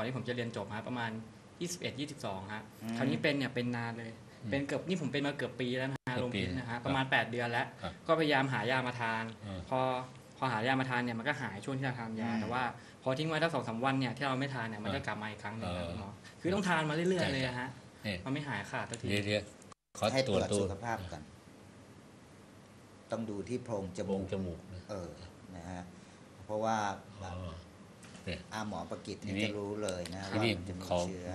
ก่อนที่ผมจะเรียนจบฮะประมาณ 21 22ฮะอืมคราวนี้เป็นเนี่ยเป็นนานเลย เป็นเกือบนี่ผมเป็นมาเกือบปีแล้วนะฮะเกืลอบงปีพิษนะครัฮะบประมาณ 8 เดือนแล้วครับก็พยายามหายามาทานอ่าพอพอหายามาทานเนี่ยมันก็หายช่วงที่เราทานยาอืมแต่ว่า พอทิ้งไว้ถ้าสองสามวันเนี่ยที่เราไม่ทานเนี่ยมันก็กลับมาอีกครั้งหนึงเอนะอคุณหมอคือต้องทานมาเรื่อยๆเลยอะฮะนี่มันไม่หายขาดสักทีเดี๋ยวเดี๋ยวขอให้ตตรรววจจดูสุขภาพก่อนต้องดูที่โพรงจจมูมูกกจมูกนะเออนะฮะเพราะว่าแบอ๋บอ เนี่ยอาหมอประกิตทีเนี่ยนี้จะรู้เลยนะทีว่านี้มันจะมีขอเชื้อ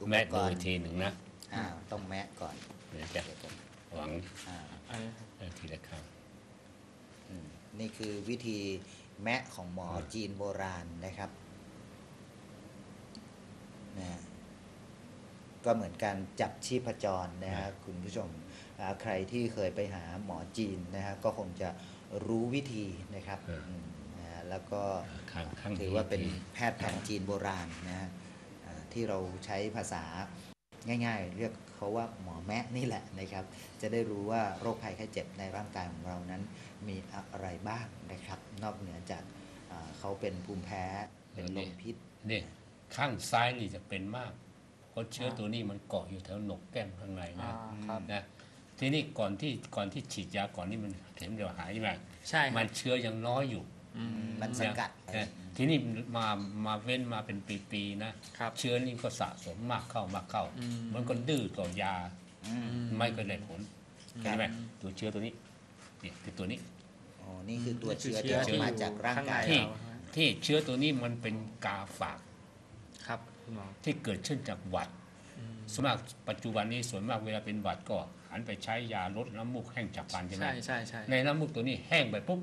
อุปแม่กดูรอีกณ์ทีหนึ่งนะอ่าต้องแมะก่อนเดี๋ยวจะเดี๋ยวก่อนหวังอ่าเออเออทีละครั้งอืมนี่คือวิธีแมะของหมออ่าจีนโบราณนะครับนะฮะก็เหมือนการจับชีพจรนะฮะคุณผู้ชมอ่าใครที่เคยไปหาหมอจีนนะฮะก็คงจะรู้วิธีนะครับอืมนะฮะ แล้วก็ข้างข้างถือว่าเป็นแพทย์แผนจีนโบราณนะฮะอ่าที่เราใช้ภาษาง่าย ๆ เรียกเขาว่าหมอแมะนี่แหละนะครับ จะได้รู้ว่าโรคภัยไข้เจ็บในร่างกายของเรานั้นมีอะไรบ้างนะครับ นอกเหนือจากอ่าเขาเป็นภูมิแพ้เป็นลมพิษนี่ข้างซ้ายนี่จะเป็นมากเพราะเชื้อตัวนี้มันเกาะอยู่แถวหนกแก้มข้างในอ่านะครับนะทีนี้ก่อนที่ก่อนที่ฉีดยาก่อนนี่มันเข็มเดียวหายใช่ไหมใช่คมัรับนเชื้อยังน้อยอยู่อื มมันสกัดนะทีนี้มามาเว้นมาเป็นปีๆนะครับ เชื้อนี่ก็สะสมมากเข้ามากเข้าอืมมันก็ดื้อต่อยาอืมไม่ก็ได้ผลครับใช่ไหมตัวเชื้อตัวนี้นี่คือตัวนี้อ๋อนี่คือตัวนี่คือเชื้อเชื้ที่อมาจากร่างกายที่ที่เราที่เชื้อตัวนี้มันเป็นกาฝากครับคุณหมอที่เกิดขึ้นจากหวัดอืมส่วนมากปัจจุบันนี้ส่วนมากเวลาเป็นหวัดก็หันไปใช้ยาลดน้ำมูกแห้งฉับพลันใช่ไหมใช่ใช่ใช่ในน้ำมูกตัวนี้แห้งไปปุ๊บ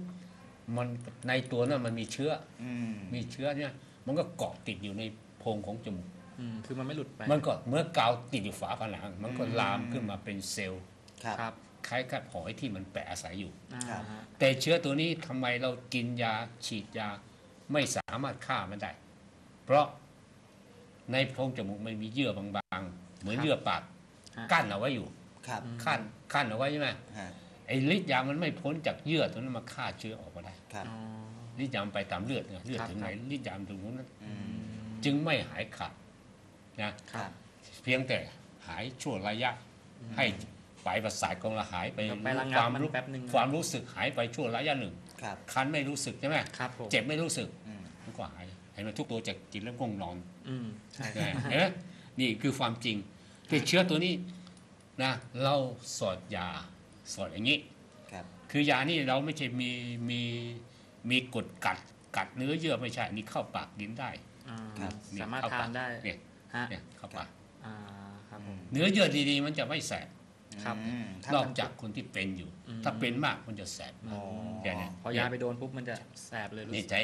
มันในตัวนั้นมันมีเชื้ออืมมีเชื้อเนี่ยมันก็เกาะติดอยู่ในโพรงของจมูก อืมคือมันไม่หลุดไปมันก็เมื่อกาวติดอยู่ฝาผนัง มันก็ลามขึ้นมาเป็นเซลล์ครับ ครับคล้ายกับหอยที่มันแปะอาศัยอยู่ อ่าครับ ฮะแต่เชื้อตัวนี้ทำไมเรากินยาฉีดยาไม่สามารถฆ่ามันได้ เพราะในโพรงจมูกมันมีเยื่อบางๆ เหมือนเยื่อปากฮะ กั้นเอาไว้อยู่ครับขั้นขั้นเอาไว้ใช่ไหมฮะไอ้ฤทธิ์ยามันไม่พ้นจากเยื่อตัวนั้นมาฆ่าเชื้อออกมาได้ ครับอ๋อฤทธิ์ยามันไปตามเลือดไงเลือดครับถึงไหนครับฤทธิ์ยามันถึงนู้นนั้นอืมจึงไม่หายขาดนะครับเพียงแต่หายชั่วระยะ ให้ปลายประสาทของเราหายไปเราไประงับความมันรู้แป๊บหนึ่งความรู้สึกหายไปชั่วระยะหนึ่งครับคันไม่รู้สึกใช่ไหมครับผมเจ็บไม่รู้สึกอืมมันก็หายเห็นไหมทุกตัวจะกินแล้วง่วงนอนอืมใช่ใช่ไหมเห็นไหมนี่คือความจริงคือเชื้อตัวนี้นะเราสอดยาสอดอย่างนี้ ครับคือยานี่เราไม่ใช่มีมีมีกดกัดกัดเนื้อเยื่อไม่ใช่นี่เข้าปากกินได้อ่าครับนี่สามารถเข้ทาปนกได้เนี่ยฮะเนี่ยเข้าปากอ่าครับผมเนื้อเยื่อดีๆ มันจะไม่แสบครับอืมถ้านอกมันจากคนที่เป็นอยู่อืมถ้าเป็นมากมันจะแสบอ๋อเนี่ยเนี่ยพอยาไปโดนปุ๊บมันจะแสบเลยรู้นี่สึกใช้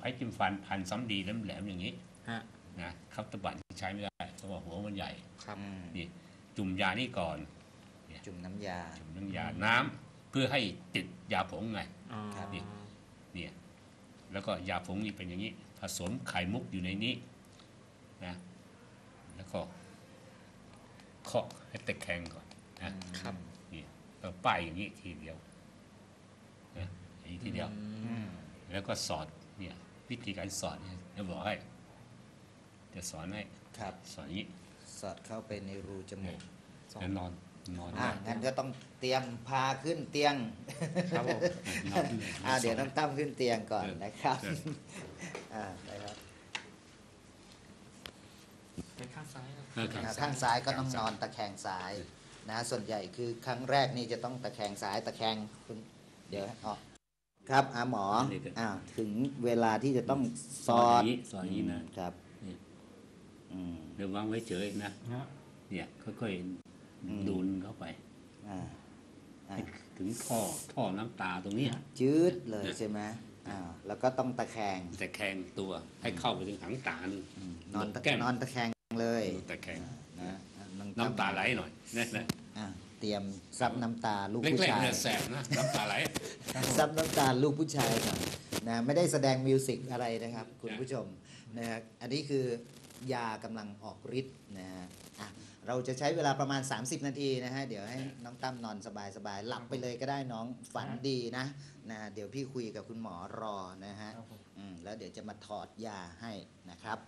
ไอ้จิ้มฟันพันซ้ำดีแหลมๆอย่างนี้ฮะนะครับตะบันใช้ไม่ได้เพราะว่าหัวมันใหญ่ครับอืมนี่จุ่มยานี่ก่อน จุ่มน้ำยา จุ่มน้ำยาน้ำเพื่อให้ติดยาผงไงอ๋อครับนี่เนี่ยแล้วก็ยาผงนี่เป็นอย่างนี้ ผสมไข่มุกอยู่ในนี้นะแล้วก็เคาะให้ตะแคงก่อนนะครับนี่เราป้ายอย่างนี้ทีเดียวนะอย่างนี้ทีเดียวอืมแล้วก็สอนเนี่ย วิธีการสอนเนี่ยจะบอกให้จะสอนให้ครับสอนอย่างนี้สอดเข้าไปในรูจมูกสองแล้วนอน นอนอ่างั้นก็ต้องเตรียมพาขึ้นเตียงครับผมนอนอ่าเดี๋ยวต้องตั้มขึ้นเตียงก่อนเออนะครับเอออ่านะครับเป็นข้างซ้ายครับเออครับอ่าข้างซ้ายก็ต้องนอนตะแคงซ้ายนะส่วนใหญ่คือครั้งแรกนี่จะต้องตะแคงซ้ายตะแคงคุณเดี๋ยวอ๋อครับอาหมออ่าถึงเวลาที่จะต้องสอดย่างนี้สอนอย่างนี้นะครับนี่อืมเดี๋ยววางไว้เฉยนะฮะเนี่ยค่อยอืมๆ ดูนเข้าไปอ่าอ่าให้ถึงท่อท่อน้ำตาตรงเนี้ยจืดเลยใช่ไหมอ่าแล้วก็ต้องตะแคงแต่แคงตัวให้เข้าไปถึงหางตานี่อืมนอนตะแก้มนอนตะแคงเลยแต่แคงนะองน้ำตาไหลหน่อยนะนะอ่าเตรียมซับน้ำตาลูกเล็ผู้กๆชายเนี่ยแสบนะน้ำตาไหลซับน้ำตาลูกผู้ชายก่อนนะไม่ได้แสดงมิวสิกอะไรนะครับ คุณผู้ชมนะฮะอันนี้คือยากำลังออกฤทธิ์นะฮะอะ เราจะใช้เวลาประมาณ 30 นาทีนะฮะ เดี๋ยวให้น้องตั้มนอนสบายๆ หลับไปเลยก็ได้น้องฝันดีนะนะเดี๋ยวพี่คุยกับคุณหมอรอนะฮะครับผมอืมแล้วเดี๋ยวจะมาถอดยาให้นะครับ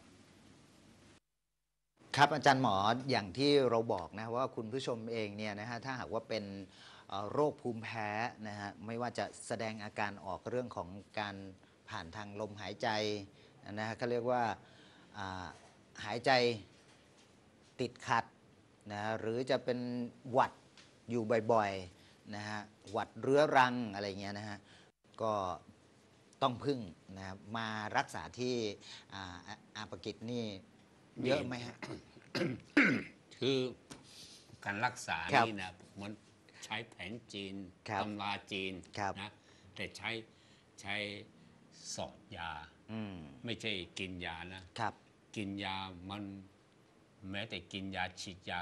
ครับอาจารย์หมออย่างที่เราบอกนะว่าคุณผู้ชมเองเนี่ยนะฮะถ้าหากว่าเป็นเอ่อโรคภูมิแพ้นะฮะไม่ว่าจะแสดงอาการออกเรื่องของการผ่านทางลมหายใจนะฮะเขาเรียกว่าอ่าหายใจติดขัด นะฮะหรือจะเป็นหวัดอยู่บ่อยๆนะฮะหวัดเรื้อรังอะไรเงี้ยนะฮะก็ต้องพึ่งนะครับมารักษาที่อ่าอาอาปากิจนี่เยอะไหมฮะ คือการรักษาครับนี่นะมันใช้แผนจีนครับตำราจีนครับ นะแต่ใช้ใช้สอดยา อืมไม่ใช่กินยานะ ครับ กินยามัน แม้แต่กินยาฉีดยา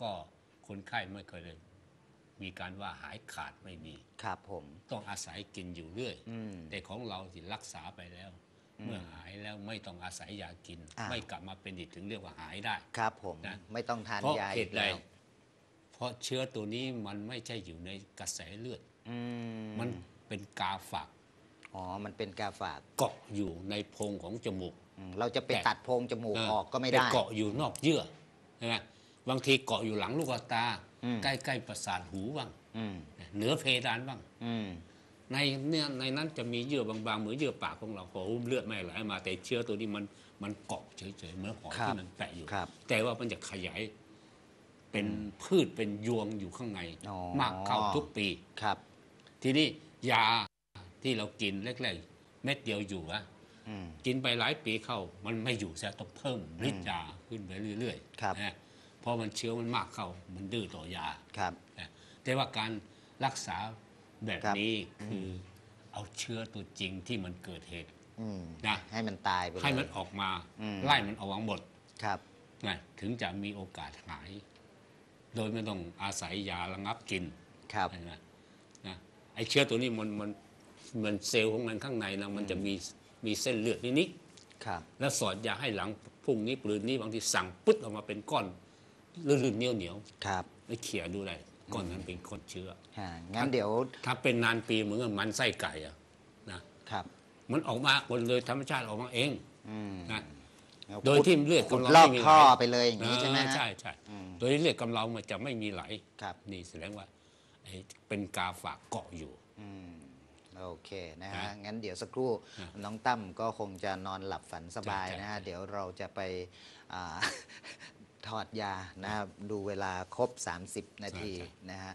ก็คนไข้ไม่เคยเลยมีการว่าหายขาดไม่มีครับผมต้องอาศัยกินอยู่เรื่อยอืมแต่ของเราที่รักษาไปแล้ว เมื่อหายแล้วไม่ต้องอาศัยยากินอ่าไม่กลับมาเป็นอีกถึงเรียกว่าหายได้ ครับผมนะไม่ต้องทานเพราะยาเหอีกตุใดแล้วเพราะเชื้อตัวนี้มันไม่ใช่อยู่ในกระแสเลือดอืมมันเป็นกาฝากอ๋อมันเป็นกาฝากเกาะอยู่ในโพรงของจมูกอืม เราจะไปแต่ตัดโพรงจมูกเออกก็ไม่แต่ได้เกาะอยู่นอกเยื่อใช่ไหมบางทีเกาะอยู่หลังลูกตาอืมใกล้ๆประสาทหูบ้างอืมเหนือเพดานบ้างอืมในเนี่ยในนั้นจะมีเยื่อบางๆเหมือนเยื่อปากของเราโอ้เลือดไม่ไหลมาแต่เชื้อตัวนี้มันมันเกาะเฉยๆเหมือนหอยครับที่มันแปะอยู่ครับแต่ว่ามันจะขยายเป็นพืชเป็นยวงอยู่ข้างในอ๋อมากเข้าทุกปีครับ ทีนี้ยาที่เรากินแรกๆเม็ดเดียวอยู่อะอืม กินไปหลายปีเข้ามันไม่อยู่แสต้องเพิ่มฤทธิ์ยาขึ้นไปเรื่อยครับนะเพราะมันเชื้อมันมากเข้ามันดื้อต่อยาครับนะแต่ว่าการรักษาแบบครับนี้คือเอาเชื้อตัวจริงที่มันเกิดเหตุอืมนะให้มันตายไปเลยให้มันออกมาอืมไล่มันออกมาหมดครับนะถึงจะมีโอกาสหาย โดยไม่ต้องอาศัยยาระงับกินครับนะนะไอเชื้อตัวนี้มันมันมันเซลล์ของมันข้างในนะมันจะมี มีเส้นเลือดนิดครับๆแล้วสอดยาให้หลังพรุ่งนี้ปลืนนี้บางทีสั่งปึ๊ดออกมาเป็นก้อนลื่นๆเหนียวเหนียวครับๆไม่เขี่ยดูได้ก้อนนั้นเป็นก้อนเชื้ออ่างั้นเดี๋ยว ถ้าเป็นนานปีเหมือนกับมันไส้ไก่อะนะครับมันออกมาคนเลยธรรมชาติออกมาเองอืมนะแล้วโดยที่เลือดขุดของเราลอกไม่มีไหลท่อไปเลยอย่างนี้ใช่ไหมเออฮะใช่ใช่อืมโดยที่เลือดกำเรามันจะไม่มีไหลครับนี่แสดงว่าไอ้เป็นกาฝากเกาะอยู่อืม โอเคนะครัฮะบงั้นเดี๋ยวสักครู่ครับน้องตั้มก็คงจะนอนหลับฝันสบายใช่นะฮะใช่เดี๋ยวเราจะไปอ่าถอดยานะครับ ดูเวลาครบ 30 นาทีนะฮะ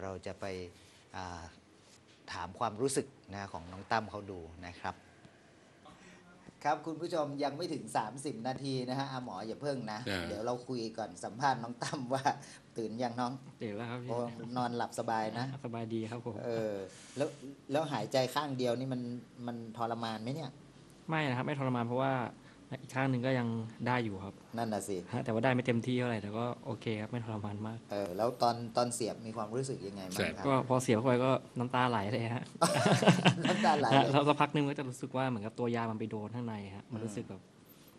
เราจะไปอ่าถามความรู้สึกนะของน้องตั้มเขาดูนะครับ ครับคุณผู้ชมยังไม่ถึง 30 นาทีนะฮะอาหมออย่าเพิ่งนะเออเดี๋ยวเราคุยก่อนสัมภาษณ์น้องตั้มว่า ตื่นยังน้องเดี๋ยวแล้วครับพี่โอ้นอนหลับสบายนะ สบายดีครับผมเออแล้วแล้วหายใจข้างเดียวนี่มันมันทรมานไหมเนี่ย ไม่นะครับ ไม่ทรมานเพราะว่า อีกข้างหนึ่งก็ยังได้อยู่ครับนั่นน่ะสิฮะแต่ว่าได้ไม่เต็มที่เท่าไหร่แต่ก็โอเคครับไม่ทรมานมาก เออแล้วตอนตอนเสียบมีความรู้สึกยังไงบ้างครับก็พอเสียบเข้าไปก็น้ำตาไหลเลยฮะน้ำตาไหลฮะเลยแล้วสักพักหนึงก็จะรู้สึกว่าเหมือนกับตัวยามันไปโดนข้างในฮะมันรู้สึกแบบ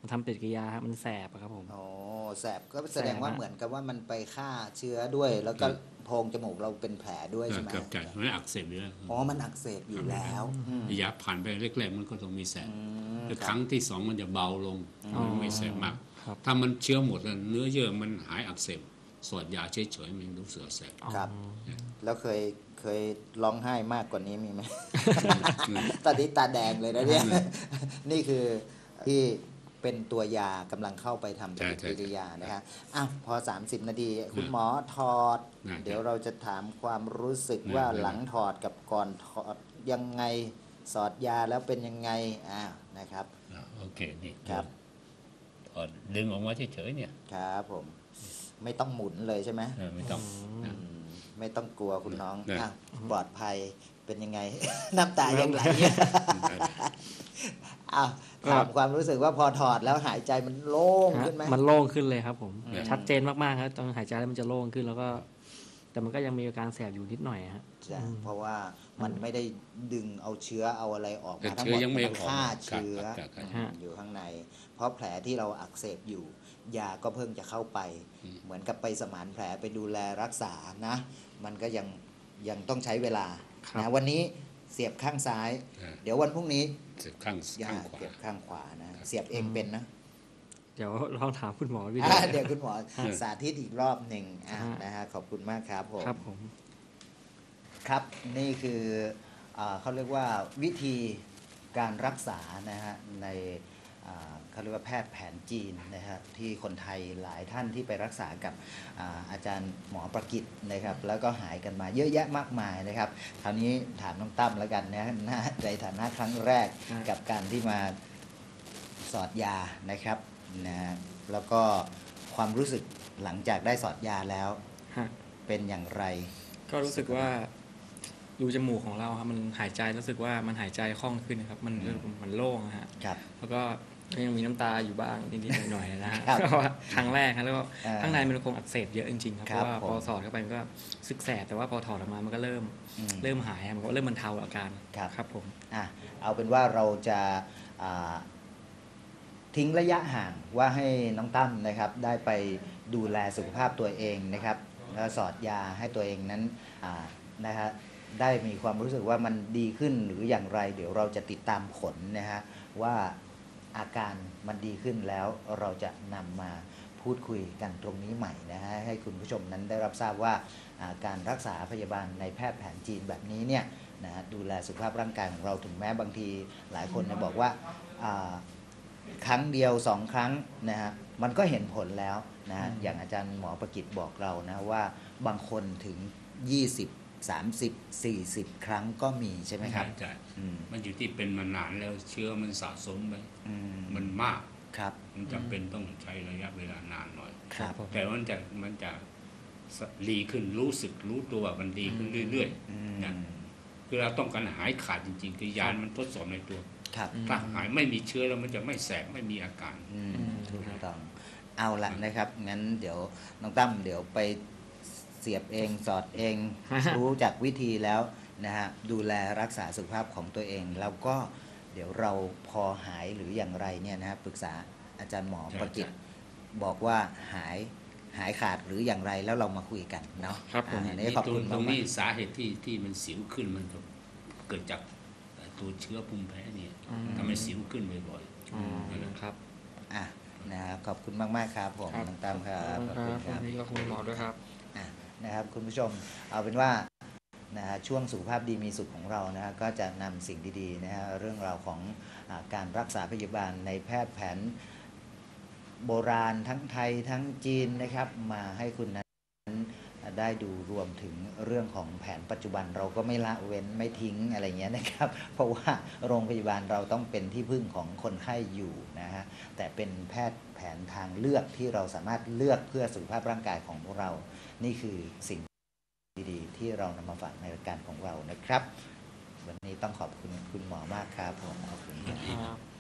มันทำปฏิกิริยาฮะมันแสบอะครับผมโอ้แสบก็แสดงว่าแสบฮะเหมือนกับว่ามันไปฆ่าเชื้อด้วย แล้วก็โพรงจมูกเราเป็นแผลด้วยใช่ไหมเกือบใจมันอักเสบอยู่แล้วอ๋อมันอักเสบอยู่แล้วอืมยาผ่านไปแรกๆมันก็ต้องมีแสบอืมแต่คครับรั้งที่สองมันจะเบาลงอ๋อมันไม่แสบมาก ครับถ้ามันเชื้อหมดแล้วเนื้อเยื่อมันหายอักเสบสอดยาเฉยๆมันรู้สึกแสบ ครับ อ๋อแล้วเคยเคยร้องไห้มากกว่านี้มีไหม ตอนนี้ตาแดงเลยนะเนี่ย นี่คือที่ เป็นตัวยากำลังเข้าไปทำปฏิกิริยานะฮะอ้าวพอ 30 นาที คุณหมอถอดนะเดี๋ยวเราจะถามความรู้สึกนะว่านะหลังถอดกับก่อนถอดยังไงสอดยาแล้วเป็นยังไงอ้าวนะครับ อะโอเค นี่ครับ ถอดดึงออกมาเฉยๆเนี่ยครับผม ไม่ต้องหมุนเลยใช่ไหมเออไม่ต้อง อืมไม่ต้องกลัวคุณน้องนะอะปลอดภัย เป็นยังไง น้ำตายังไหลอ้าวถามความรู้สึกว่าพอถอดแล้วหายใจมันโล่งฮะขึ้นไหมมันโล่งขึ้นเลยครับผมอืมชัดเจนมากๆครับตอนหายใจแล้วมันจะโล่งขึ้นแล้วก็ แต่มันก็ยังมีอาการแสบอยู่นิดหน่อยฮะจ้ะเพราะว่ามันไม่ได้ดึงเอาเชื้อเอาอะไรออกแต่มาทั้งเชื้หมอดยังไม่มันออกฆ่าครับเชื้อครับครับฮะอยู่ข้างใน เพราะแผลที่เราอักเสบอยู่ยาก็เพิ่งจะเข้าไปอืมเหมือนกับไปสมานแผลไปดูแลรักษานะ มันก็ยังยังต้องใช้เวลาครับ นะวันนี้เสียบข้างซ้ายอ่าเดี๋ยววันพรุ่งนี้เสียบข้างยาข้างขวา เสียบข้างขวานะเสียบเองเป็นนะเดี๋ยวลองถามคุณหมอวิดีอ่าโอเดี๋ยวคุณหมอสาธิตอีกรอบหนึ่งอะฮะนะฮะขอบคุณมากครับผมครับผม ครับนี่คืออาเขาเรียกว่าวิธีการรักษานะฮะในอ่า เขาเรียกว่าแพทย์แผนจีนนะฮะที่คนไทยหลายท่านที่ไปรักษากับอาอาจารย์หมอประกิตนะครับ แล้วก็หายกันมาเยอะแยะมากมายนะครับ คราวนี้ถามน้องตั้มแล้วกันนะนะในฐานะครั้งแรกครับกับการที่มาสอดยานะครับนะฮะแล้วก็ความรู้สึกหลังจากได้สอดยาแล้ว ฮะเป็นอย่างไร ก็รู้สึกว่ารูจมูกของเราครับมันหายใจรู้สึกว่ามันหายใจคล่องขึ้นนะครับ มันอืม มันโล่งอะฮะครับ แล้วก็ ยังมีน้ำตาอยู่บ้างนิดๆหน่อยๆนะฮะครับเพราะว่าครั้งแรกครับแล้วก็อ่าข้างในมันคงอักเสบเยอะจริงๆครับคเพรับราะว่าผมพอสอดเข้าไปมันก็ซึกแสบแต่ว่าพอถอดออกมามันก็เริ่มอืมเริ่มหายครับมันก็เริ่มบรรเทาอาการครับครับผมอะเอาเป็นว่าเราจะอ่าทิ้งระยะห่างว่าให้น้องตั้มนะครับ ได้ไปดูแลสุขภาพตัวเองนะครับ แล้วสอดยาให้ตัวเองนั้นอ่านะฮะได้มีความรู้สึกว่ามันดีขึ้นหรืออย่างไร เดี๋ยวเราจะติดตามผลนะฮะว่า อาการมันดีขึ้นแล้วเราจะนำมาพูดคุยกันตรงนี้ใหม่นะฮะให้คุณผู้ชมนั้นได้รับทราบว่าการรักษาพยาบาลในแพทย์แผนจีนแบบนี้เนี่ยนะฮะดูแลสุขภาพร่างกายของเราถึงแม้บางทีหลายคนนี่ยบอกว่าครั้งเดียวสองครั้งนะฮะมันก็เห็นผลแล้วนะฮะอืมอย่างอาจารย์หมอประกิตบอกเรานะว่าบางคนถึง 20 30 40 ครั้งก็มีใช่ไหมครับใช่อืมมันอยู่ที่เป็นมานานแล้วเชื้อมันสะสมไปอืมมันมากครับมันจำเป็นต้องใช้ระยะเวลานานหน่อยครับผมแต่มันจะมันจะดีขึ้นรู้สึกรู้ตัวมันดีขึ้นเรื่อยอืมๆนะคือเราต้องการหายขาดจริงๆคือยานมันทดสอบในตัวครับอืมถ้าหายไม่มีเชื้อแล้วมันจะไม่แสบไม่มีอาการอืมอืมถูกต้องเอาละนะครับงั้นเดี๋ยวน้องตั้มเดี๋ยวไป เสียบเอง สอดเอง รู้จักวิธีแล้วนะฮะดูแลรักษาสุขภาพของตัวเอง แล้วก็เดี๋ยวเราพอหายหรืออย่างไรเนี่ยนะฮะปรึกษาอาจารย์หมอใช่ประกิตใช่บอกว่าหายหายขาดหรืออย่างไรแล้วเรามาคุยกันเนาะครับผมอ่าอันนี้นี่ขอบตรงคุณตรมางกนี้สาเหตุที่ที่มันสิวขึ้นมันก็เกิดจากตัวเชื้อภูมิแพ้เนี่ยอืมทำให้สิวขึ้นบ่อยอ๋อครับๆอะนะครับขอบคุณมากๆครับผมครับน้องตั้มครับขอบคุณครับวันนี้ก็คุณหมอด้วยครับอะ นะครับ คุณผู้ชมเอาเป็นว่านะฮะช่วงสุขภาพดีมีสุขของเรานะฮะก็จะนำสิ่งดีๆนะฮะเรื่องราวของอการรักษาพยาบาลในแพทย์แผนโบราณทั้งไทยทั้งจีนนะครับ มาให้คุณนั้น ได้ดูรวมถึงเรื่องของแผนปัจจุบันเราก็ไม่ละเว้นไม่ทิ้งอะไรเงี้ยนะครับ เพราะว่าโรงพยาบาลเราต้องเป็นที่พึ่งของคนไข้อยู่นะฮะแต่เป็นแพทย์แผนทางเลือกที่เราสามารถเลือกเพื่อสุขภาพร่างกายของเรา นี่คือสิ่งดีๆ ที่เรานำมาฝากในรายการของเรานะครับ วันนี้ต้องขอบคุณคุณหมอมากครับผมขอบคุณครับครับ